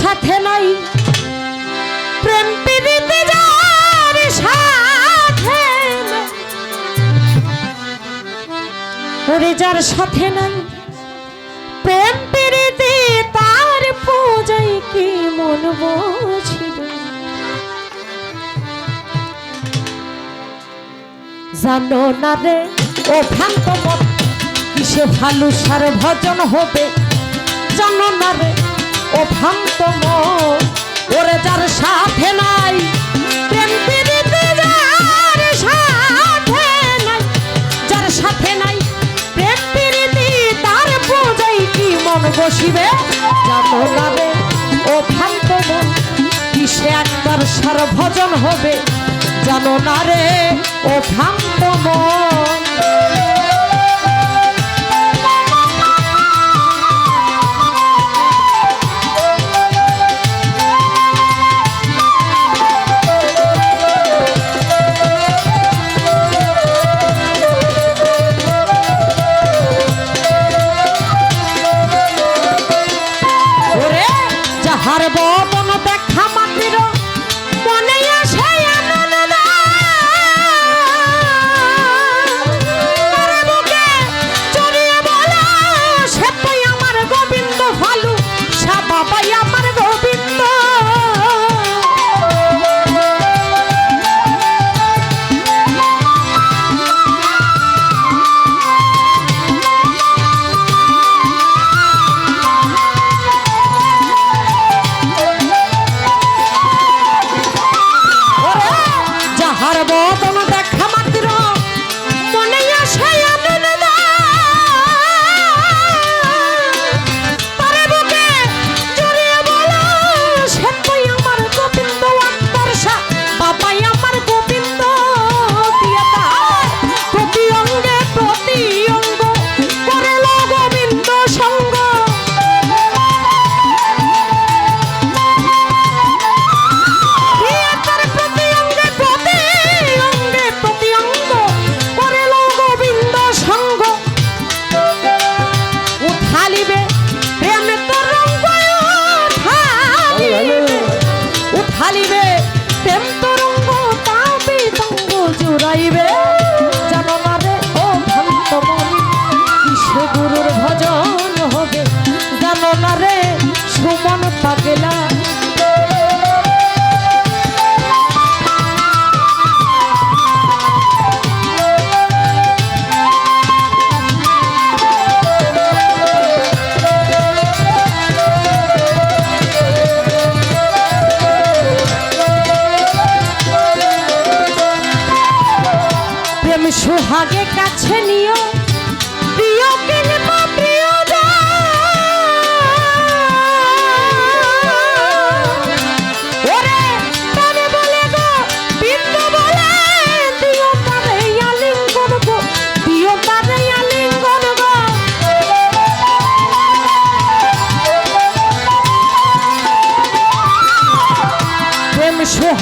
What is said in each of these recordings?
সাথে নাই। প্রেম প্রীতি যার সাথে ওরে যার সাথে নাই, প্রেম প্রীতি তার পূজাই কি মন বসিল? জানো না রে, ও ভ্রান্ত মত, কিসে ভালু সার ভজন হবে? জানো না রে ও ভ্রান্ত ওরে যার সাথে নাই সাথে নাই প্রেম প্রীতি তার পূজাই কি মন বসিবে? জানো নাবে ও ভ্রান্ত মন, কিসে একবার সার হবে? জানো না রে, ও ভ্রান্ত মন।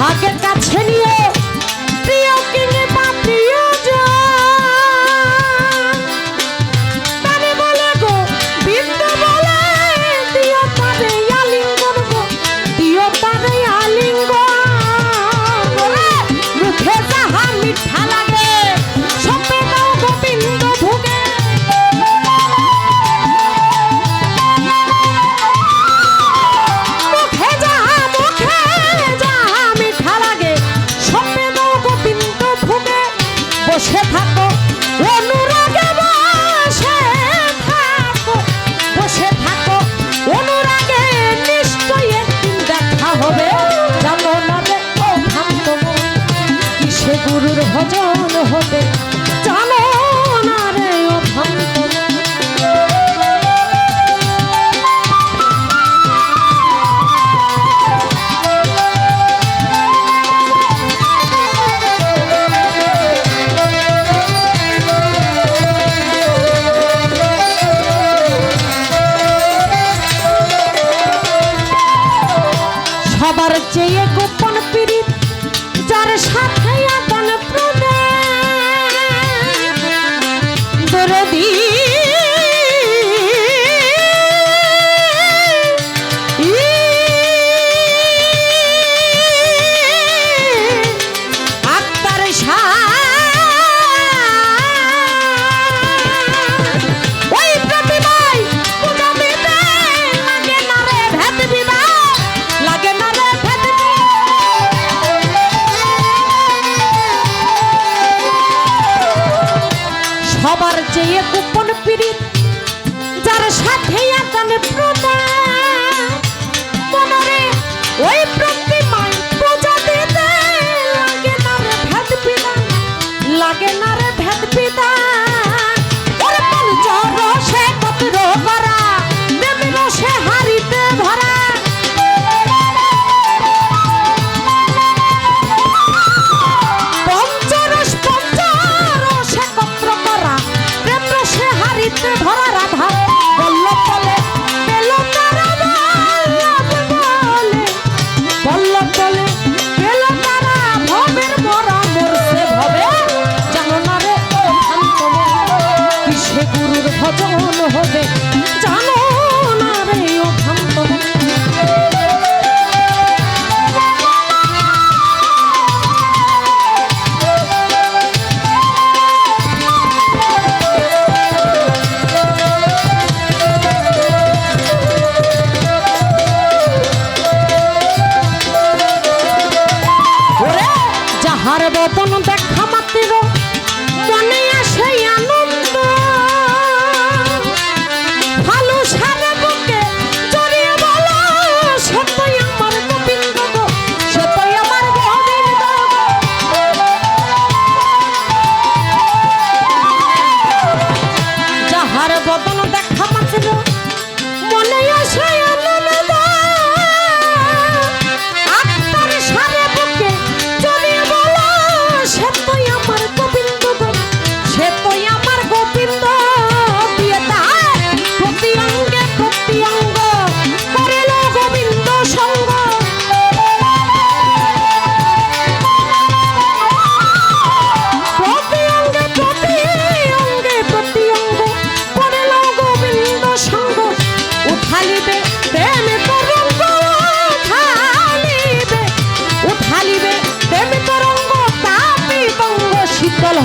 হাকে গুরুর ভজন হতে চলো না রে ও ভান্ত সবার চেয়ে গোপন পীড়িত যার সাথে আদান প্রদান ওই প্র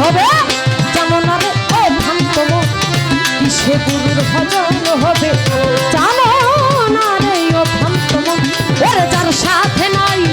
হবে? যেমন আমি অভ্রান্তম কিসে গুরুর ভজন হবে? জানো না রে অভ্রান্তম ওরে যার সাথে নয়